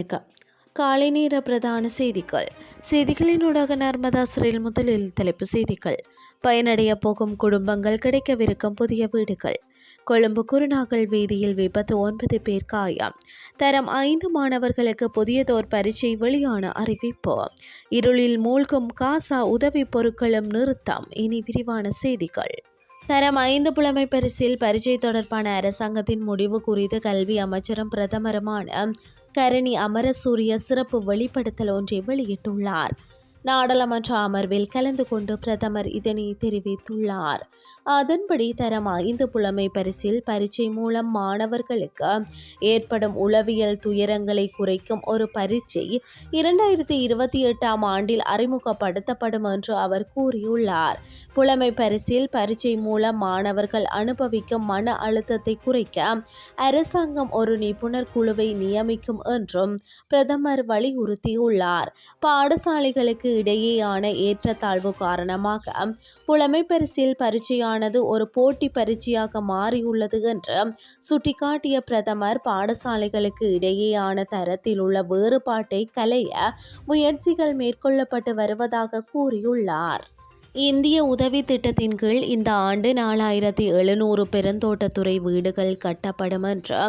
வணக்கம் காலை நேர பிரதான செய்திகள். செய்திகளின் ஊடாக நர்மதா சிறையில் முதலில் தலைப்பு செய்திகள். பயனடைய போகும் குடும்பங்கள் கிடைக்கவிருக்கும் புதிய வீடுகள். கொழும்பு குருநாகல் வீதியில் விபத்து ஒன்பது பேர் காயம். தரம் ஐந்து மாணவர்களுக்கு புதியதோர் பரீட்சை வெளியான அறிவிப்பு. இருளில் மூழ்கும் காசா உதவி பொருட்களும் நிறுத்தம். இனி விரிவான செய்திகள். தரம் ஐந்து புலமை பரிசில் பரீட்சை தொடர்பான அரசாங்கத்தின் முடிவு குறித்து கல்வி அமைச்சரும் பிரதமருமான கரணி அமரசூரிய சிறப்பு வெளிப்படுத்தல் ஒன்றை வெளியிட்டுள்ளார். நாடாளுமன்ற அமர்வில் கலந்து கொண்டு பிரதமர் இதனை தெரிவித்துள்ளார். அதன்படி தரம் ஐந்து புலமை பரிசில் பரீட்சை மூலம் மாணவர்களுக்கு ஏற்படும் உளவியல் துயரங்களை குறைக்கும் ஒரு பரீட்சை இரண்டாயிரத்தி இருபத்தி எட்டாம் ஆண்டில் அறிமுகப்படுத்தப்படும் என்று அவர் கூறியுள்ளார். புலமை பரிசில் பரீட்சை மூலம் மாணவர்கள் அனுபவிக்கும் மன அழுத்தத்தை குறைக்க அரசாங்கம் ஒரு நிபுணர் குழுவை நியமிக்கும் என்றும் பிரதமர் வலியுறுத்தியுள்ளார். பாடசாலைகளுக்கு இடையேயான ஏற்றத்தாழ்வு காரணமாக புலமை பரிசில் பரீட்சையானது ஒரு போட்டி பரீட்சையாக மாறியுள்ளது என்று சுட்டிக்காட்டிய பிரதமர் பாடசாலைகளுக்கு இடையேயான தரத்தில் உள்ள வேறுபாட்டை கலைய முயற்சிகள் மேற்கொள்ளப்பட்டு வருவதாக கூறியுள்ளார். இந்திய உதவி திட்டத்தின் கீழ் இந்த ஆண்டு நாலாயிரத்தி எழுநூறு பெருந்தோட்டத்துறை வீடுகள் கட்டப்படும் என்று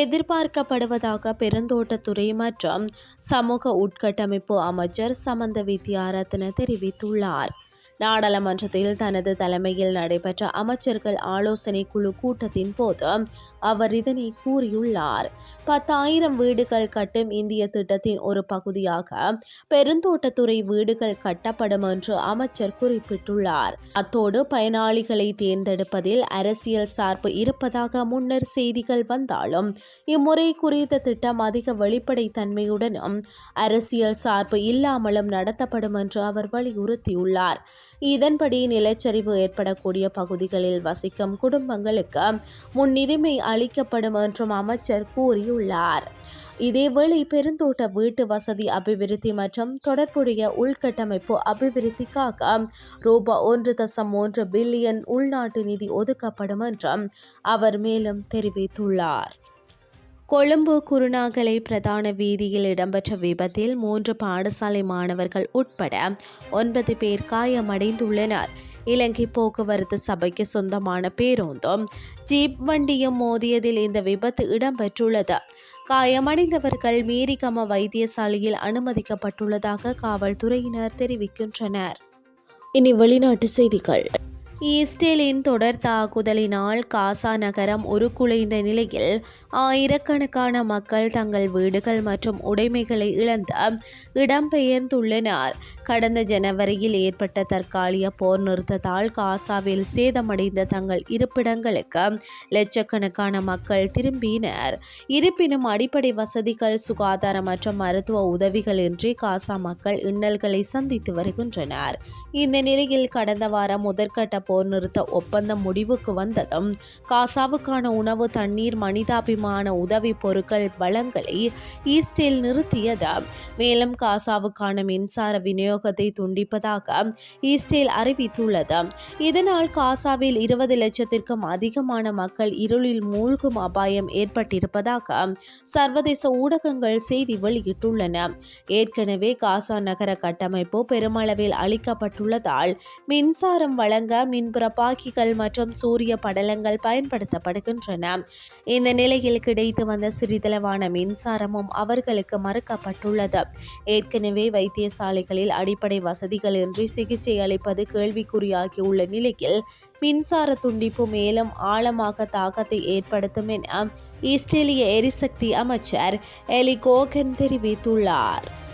எதிர்பார்க்கப்படுவதாக பெருந்தோட்டத்துறை மற்றும் சமூக உட்கட்டமைப்பு அமைச்சர் சமந்த வித்யாரத்ன தெரிவித்துள்ளார். நாடாளுமன்றத்தில் தனது தலைமையில் நடைபெற்ற அமைச்சர்கள் ஆலோசனை குழு கூட்டத்தின் போது அவர் இதனை கூறியுள்ளார். பத்தாயிரம் வீடுகள் கட்டும் இந்திய திட்டத்தின் ஒரு பகுதியாக பெருந்தோட்டத்துறை வீடுகள் கட்டப்படும் என்று அமைச்சர் குறிப்பிட்டுள்ளார். அத்தோடு பயனாளிகளை தேர்ந்தெடுப்பதில் அரசியல் சார்பு இருப்பதாக முன்னர் செய்திகள் வந்தாலும் இம்முறை குறித்த திட்டம் அதிக வெளிப்படைத்தன்மையுடனும் அரசியல் சார்பு இல்லாமலும் நடத்தப்படும் என்று அவர் வலியுறுத்தியுள்ளார். இதன்படி நிலச்சரிவு ஏற்படக்கூடிய பகுதிகளில் வசிக்கும் குடும்பங்களுக்கு முன்னுரிமை அளிக்கப்படும் என்றும் அமைச்சர் கூறியுள்ளார். இதேவேளை பெருந்தோட்ட வீட்டு வசதி அபிவிருத்தி மற்றும் தொடர்புடைய உள்கட்டமைப்பு அபிவிருத்திக்காக ரூபா ஒன்று தசம் மூன்று பில்லியன் உள்நாட்டு நிதி ஒதுக்கப்படும் என்றும் அவர் மேலும் தெரிவித்துள்ளார். கொழும்பு குருநாகலை பிரதான வீதியில் இடம்பெற்ற விபத்தில் மூன்று பாடசாலை மாணவர்கள் உட்பட ஒன்பது பேர் காயமடைந்துள்ளனர். இலங்கை போக்குவரத்து சபைக்கு சொந்தமான பேருந்தும் ஜீப் வண்டியும் மோதியதில் இந்த விபத்து இடம்பெற்றுள்ளது. காயமடைந்தவர்கள் மீரிகம வைத்தியசாலையில் அனுமதிக்கப்பட்டுள்ளதாக காவல்துறையினர் தெரிவிக்கின்றனர். இனி வெளிநாட்டு செய்திகள். இஸ்ரேலின் தொடர் தாக்குதலினால் காசா நகரம் உருக்குலைந்த நிலையில் ஆயிரக்கணக்கான மக்கள் தங்கள் வீடுகள் மற்றும் உடைமைகளை இழந்த இடம்பெயர்ந்துள்ளனர். கடந்த ஜனவரியில் ஏற்பட்ட தற்காலிக போர் நிறுத்தத்தால் காசாவில் சேதமடைந்த தங்கள் இருப்பிடங்களுக்கு லட்சக்கணக்கான மக்கள் திரும்பினர். இருப்பினும் அடிப்படை வசதிகள் சுகாதார மற்றும் மருத்துவ உதவிகள் இன்றி காசா மக்கள் இன்னல்களை சந்தித்து வருகின்றனர். இந்த நிலையில் கடந்த வாரம் முதற்கட்ட போர் நிறுத்த ஒப்பந்தம் முடிவுக்கு வந்ததும் காசாவுக்கான உணவு தண்ணீர் மனிதாபிமான உதவி பொருட்கள் வளங்களை ஈஸ்டில் நிறுத்தியது மேலும் காசாவுக்கான மின்சார விநியோகத்தை துண்டிப்பதாக ஈஸ்டேல் அறிவித்துள்ளது இதனால் காசாவில் இருபது லட்சத்திற்கும் அதிகமான மக்கள் இருளில் மூழ்கும் அபாயம் ஏற்பட்டிருப்பதாக சர்வதேச ஊடகங்கள் செய்தி வெளியிட்டுள்ளன. ஏற்கனவே காசா நகர கட்டமைப்பு பெருமளவில் அளிக்கப்பட்டுள்ளதால் மின்சாரம் வழங்க மின் மின்பிறப்பாக்கிகள் மற்றும் சூரிய படலங்கள் பயன்படுத்தப்படுகின்றன. இந்த நிலையில் கிடைத்து வந்த சிறிதளவான மின்சாரமும் அவர்களுக்கு மறுக்கப்பட்டுள்ளது. ஏற்கனவே வைத்தியசாலைகளில் அடிப்படை வசதிகளின்றி சிகிச்சை அளிப்பது கேள்விக்குறியாகியுள்ள நிலையில் மின்சார துண்டிப்பு மேலும் ஆழமாக தாக்கத்தை ஏற்படுத்தும் என இஸ்ரேலிய எரிசக்தி அமைச்சர் எலி கோகன் தெரிவித்துள்ளார்.